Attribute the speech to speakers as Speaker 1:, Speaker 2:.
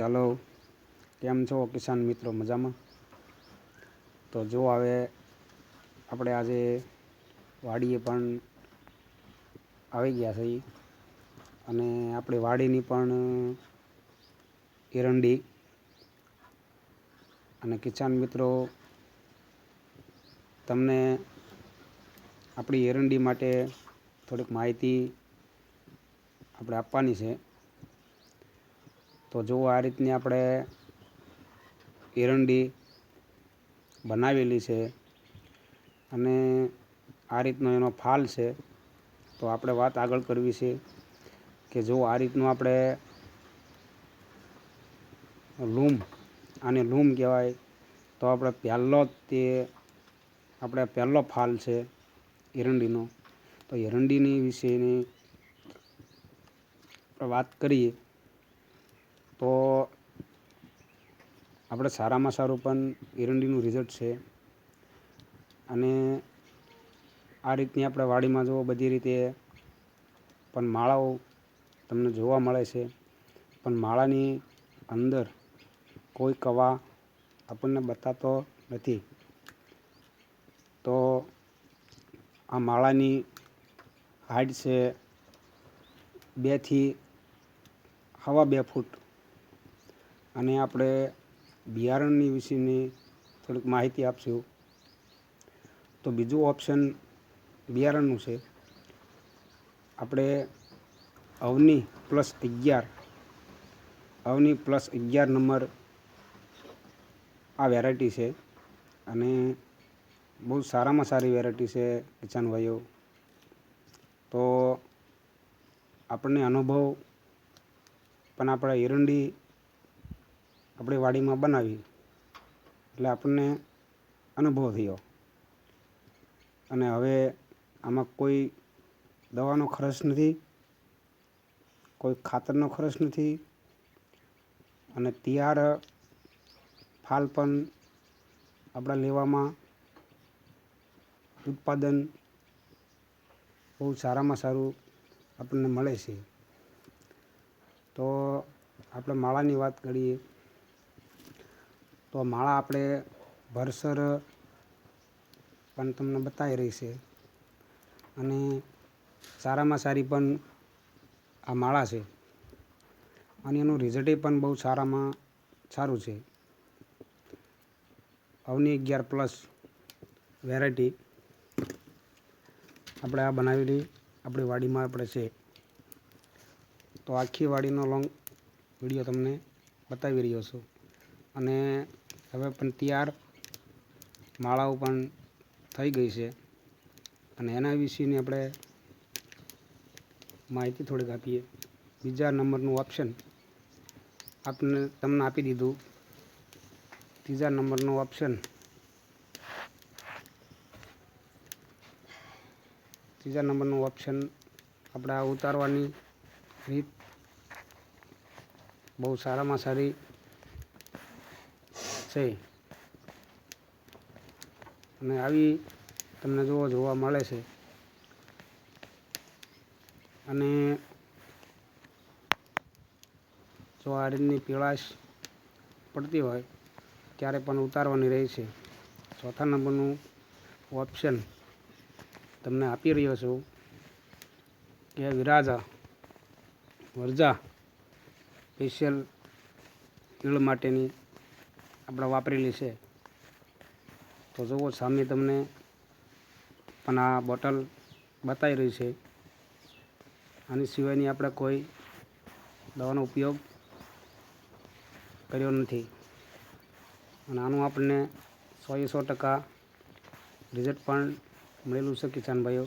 Speaker 1: ચાલો, કેમ છો કિસાન મિત્રો? મજામાં? તો જો હવે આપણે આજે વાડીએ પણ આવી ગયા છે અને આપણી વાડીની પણ એરંડી અને કિસાન મિત્રો, તમને આપણી એરંડી માટે થોડીક માહિતી આપણે આપવાની છે. તો જો આ રીતની આપણે એરંડી બનાવેલી છે અને આ રીતનો એનો ફાલ છે, તો આપણે વાત આગળ કરવી છે કે જો આ રીતનું આપણે લૂમ આને લૂમ કહેવાય, તો આપણે પહેલો તે આપણે પહેલો ફાલ છે એરંડીનો. તો એરંડીની વિશેની વાત કરીએ તો આપણે સારામાં સારું પણ એરંડીનું રિઝલ્ટ છે. અને આ રીતની આપણે વાડીમાં જો બધી રીતે પણ માળાઓ તમને જોવા મળે છે. પણ માળાની અંદર કોઈ કવા આપણને બતાતો નથી. તો આ માળાની હાઈટ છે બેથી હવા બે ફૂટ. અને આપણે બિયારણની વિશેની થોડીક માહિતી આપશું. તો બીજું ઓપ્શન બિયારણનું છે. આપણે અવની પ્લસ અગિયાર, અવની પ્લસ અગિયાર નંબર આ વેરાયટી છે. અને બહુ સારામાં સારી વેરાયટી છે, કિસાન તો આપણને અનુભવ પણ આપણા એરંડી આપણી વાડીમાં બનાવી. એટલે આપણને અનુભવ થયો. અને હવે આમાં કોઈ દવાનો ખર્ચ નથી, કોઈ ખાતરનો ખર્ચ નથી, અને તૈયાર ફાલ પણ આપણા લેવામાં ઉત્પાદન બહુ સારામાં સારું આપણને મળે છે. તો આપણે માળાની વાત કરીએ. તો માળા આપણે ભરસર પણ તમને બતાવી રહી છે. અને સારામાં સારી પણ આ માળા છે. અને એનું રિઝલ્ટ પણ બહુ સારામાં સારું છે. અવની અગિયાર પ્લસ વેરાયટી આપણે આ બનાવેલી આપણી વાડીમાં આપણે છે. તો આખી વાડીનો લોંગ વીડિયો તમને બતાવી રહ્યો છું. અને હવે પણ તૈયાર માળાઓ પણ થઈ ગઈ છે. અને એના વિશેની આપણે માહિતી થોડીક આપીએ. બીજા નંબરનું ઓપ્શન આપને તમને આપી દીધું. ત્રીજા નંબરનું ઓપ્શન ત્રીજા નંબરનું ઓપ્શન આપણે આ ઉતારવાની રીત બહુ સારામાં સારી છે. અને આવી તમને જોવો જોવા મળે છે. અને જો આ રીતની પીળાશ પડતી હોય, ત્યારે પણ ઉતારવાની રહે છે. ચોથા નંબરનું ઓપ્શન તમને આપી રહ્યો છું કે વિરાજા, વરજા સ્પેશિયલ ઈળ માટેની આપણે વાપરેલી છે. તો જુઓ, સામે તમને પણ આ બોટલ બતાવી રહી છે. આની સિવાયની આપણે કોઈ દવાનો ઉપયોગ કર્યો નથી. અને આનું આપણને સો એ સો ટકા રિઝલ્ટ પણ મળેલું છે, કિસાન ભાઈઓ.